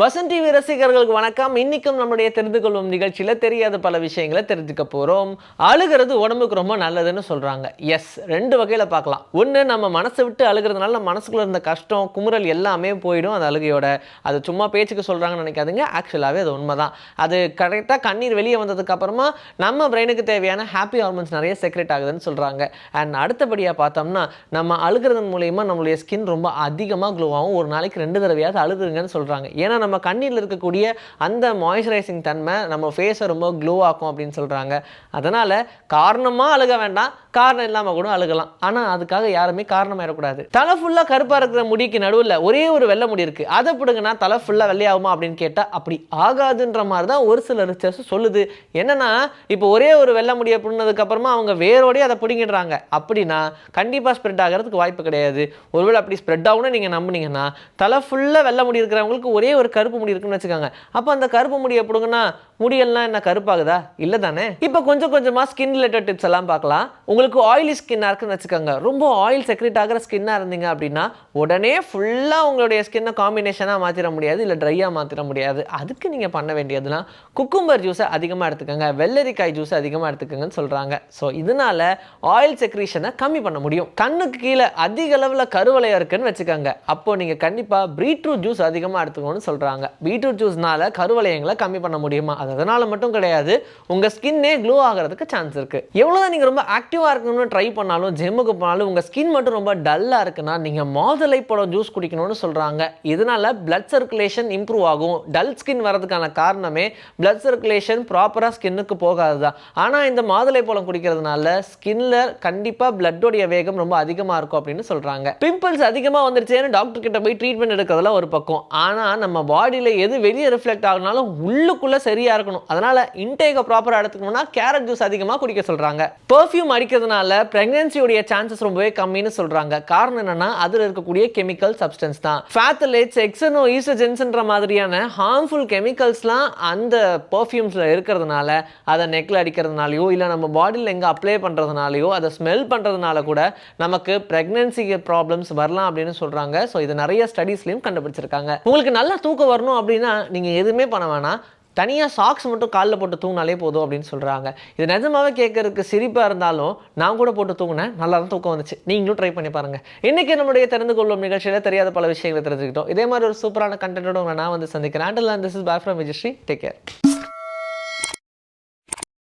Vasanth TV ரசிகர்களுக்கு வணக்கம். இன்னைக்கும் நம்முடைய தெரிந்து கொள்வோம் நிகழ்ச்சியில் தெரியாத பல விஷயங்களை தெரிஞ்சுக்க போகிறோம் அழுகிறது உடம்புக்கு ரொம்ப நல்லதுன்னு சொல்கிறாங்க எஸ் ரெண்டு வகையில் பார்க்கலாம். ஒன்று நம்ம மனசை விட்டு அழுகிறதுனால நம்ம மனசுக்குள்ள இருந்த கஷ்டம் குமுறல் எல்லாமே போயிடும். அந்த அழுகையோட அது சும்மா பேச்சுக்கு சொல்கிறாங்கன்னு நினைக்காதுங்க. ஆக்சுவலாகவே அது உண்மை தான் அது கரெக்டாக கண்ணீர் வெளியே வந்ததுக்கப்புறமா நம்ம பிரெயினுக்கு தேவையான ஹாப்பி ஹார்மோன்ஸ் நிறைய செக்ரெட் ஆகுதுன்னு சொல்கிறாங்க அண்ட் அடுத்தபடியாக பார்த்தோம்னா நம்ம அழுகிறதன் மூலயமா நம்மளுடைய ஸ்கின் ரொம்ப அதிகமாக க்ளோ ஆகும். ஒரு நாளைக்கு ரெண்டு தடவையாவது அழுதுங்கன்னு சொல்கிறாங்க ஏன்னா நம்ம கண்ணில் இருக்கக்கூடிய அந்த மாய்ஸ்சரைசிங் தன்மை நம்ம ஃபேஸை ரொம்ப க்ளோ ஆக்கும் அப்படின்னு சொல்றாங்க. அதனால காரணமாக அழுக வேண்டாம் காரணம் இல்லாமல் கூட அழுகலாம். ஆனால் அதுக்காக யாருமே காரணமாயிடக்கூடாது தலை ஃபுல்லாக கருப்பாக இருக்கிற முடிக்கு நடுவில் ஒரே ஒரு வெள்ளை முடி இருக்கு. அதை பிடுங்கன்னா தலை ஃபுல்லாக வெள்ளையாகுமா அப்படின்னு கேட்டால் அப்படி ஆகாதுன்ற மாதிரி தான் ஒரு சில ரிசர்ச் சொல்லுது. என்னன்னா இப்போ ஒரே ஒரு வெள்ளை முடியை பிடினதுக்கு அப்புறமா அவங்க வேரோடய அதை பிடுங்கிடுறாங்க. அப்படின்னா கண்டிப்பாக ஸ்ப்ரெட் ஆகிறதுக்கு வாய்ப்பு கிடையாது. ஒருவேளை அப்படி ஸ்ப்ரெட் ஆகும்னு நீங்கள் நம்புனீங்கன்னா தலை ஃபுல்லாக வெள்ளை முடி இருக்கிறவங்களுக்கு ஒரே ஒரு கருப்பு முடி இருக்குன்னு வச்சுக்கோங்க. அப்போ அந்த கருப்பு முடியை பிடுங்கன்னா முடியெல்லாம் என்ன கருப்பாகுதா? இல்லை தானே இப்போ கொஞ்சம் கொஞ்சமாக ஸ்கின் ரிலேட்டட் டிப்ஸ் எல்லாம் பார்க்கலாம். உங்களுக்கு ஆயிலி ஸ்கின்னாக இருக்குன்னு வச்சுக்கோங்க. ரொம்ப ஆயில் செக்ரேட் ஆகிற ஸ்கின்னாக இருந்தீங்க அப்படின்னா உடனே ஃபுல்லாக உங்களுடைய ஸ்கின்னை காம்பினேஷனாக மாற்றிட முடியாது இல்லை ட்ரையாக மாற்றிட முடியாது. அதுக்கு நீங்கள் பண்ண வேண்டியதுலாம் குக்கும்பர் ஜூஸை அதிகமாக எடுத்துக்கோங்க. வெள்ளரிக்காய் ஜூஸ் அதிகமாக எடுத்துக்கோங்கன்னு சொல்கிறாங்க ஸோ இதனால ஆயில் செக்ரீஷனை கம்மி பண்ண முடியும். கண்ணுக்கு கீழே அதிக அளவில் கருவலையாக இருக்குன்னு வச்சுக்கோங்க. அப்போ நீங்கள் கண்டிப்பாக பீட்ரூட் ஜூஸ் அதிகமாக எடுத்துக்கணும்னு சொல்கிறாங்க பீட்ரூட் ஜூஸ்னால கருவளையங்களை கம்மி பண்ண முடியுமா? அதனால் மட்டும் கிடையாது உங்கள் ஸ்கின்னே க்ளோ ஆகிறதுக்கு சான்ஸ் இருக்குது எவ்வளோதான் நீங்கள் ரொம்ப ஆக்டிவாக இருக்கணும்னு ட்ரை பண்ணாலும் ஜிம்முக்கு போனாலும் உங்கள் ஸ்கின் மட்டும் ரொம்ப டல்லாக இருக்குன்னா நீங்கள் மாதுளை பழம் ஜூஸ் குடிக்கணும்னு சொல்கிறாங்க இதனால் பிளட் சர்க்குலேஷன் இம்ப்ரூவ் ஆகும். டல் ஸ்கின் வரதுக்கான காரணமே பிளட் சர்க்குலேஷன் ப்ராப்பராக ஸ்கின்னுக்கு போகாது தான் ஆனால் இந்த மாதுளை பழம் குடிக்கிறதுனால ஸ்கின்ல கண்டிப்பாக பிளட்டோடைய வேகம் ரொம்ப அதிகமாக இருக்கும் அப்படின்னு சொல்கிறாங்க பிம்பிள்ஸ் அதிகமாக வந்துருச்சேன்னு டாக்டர் கிட்ட போய் ட்ரீட்மெண்ட் எடுக்கிறதுலாம் ஒரு பக்கம். ஆனால் நம்ம பாடியில் எது வெளியே ரிஃப்ளெக்ட் ஆகுனாலும் உள்ளுக்குள்ளே சரியாக இருக்கணும். அதனால் இன்டேக்கை ப்ராப்பராக எடுத்துக்கணும்னா கேரட் ஜூஸ் அதிகமாக குடிக்க சொல்கிறாங்க பெர்ஃப்யூம் அடிக்கிறதுனால ப்ரெக்னன்சியுடைய சான்சஸ் ரொம்பவே கம்மின்னு சொல்கிறாங்க காரணம் என்னன்னா அதில் இருக்கக்கூடிய கெமிக்கல் சப்ஸ்டன்ஸ் தான். ஃபேத்தலேட்ஸ் எக்ஸனோ ஈஸ்டஜென்ஸ்ன்ற மாதிரியான ஹார்ம்ஃபுல் கெமிக்கல்ஸ்லாம் அந்த பெர்ஃப்யூம்ஸில் இருக்கிறதுனால அதை நெக்கில் அடிக்கிறதுனாலையோ இல்லை நம்ம பாடியில் எங்கே அப்ளை பண்ணுறதுனாலையோ அதை ஸ்மெல் பண்ணுறதுனால கூட நமக்கு ப்ரெக்னன்சி ப்ராப்ளம்ஸ் வரலாம் அப்படின்னு சொல்கிறாங்க ஸோ இது நிறைய ஸ்டடீஸ்லையும் கண்டுபிடிச்சிருக்காங்க. உங்களுக்கு நல்லா தூக்கம் வரணும் அப்படின்னா நீங்கள் எதுவுமே பண்ண வேணாம். தனியாக சாக்ஸ் மட்டும் காலில் போட்டு தூங்கினாலே போதும் அப்படின்னு சொல்கிறாங்க இது நிஜமாவே கேட்கறதுக்கு சிரிப்பாக இருந்தாலும் நான் கூட போட்டு தூங்கினேன். நல்லா தான் தூக்கம் வந்துச்சு. நீங்களும் ட்ரை பண்ணி பாருங்கள் இன்றைக்கி நம்முடைய தெரிந்து கொள்ளும் நிகழ்ச்சியில் தெரியாத பல விஷயங்களை தெரிஞ்சுக்கிட்டோம். இதே மாதிரி ஒரு சூப்பரான கண்டென்ட்டோட உங்களை நான் வந்து சந்திக்கிறேன். And this is Bhai from Vijayasri take care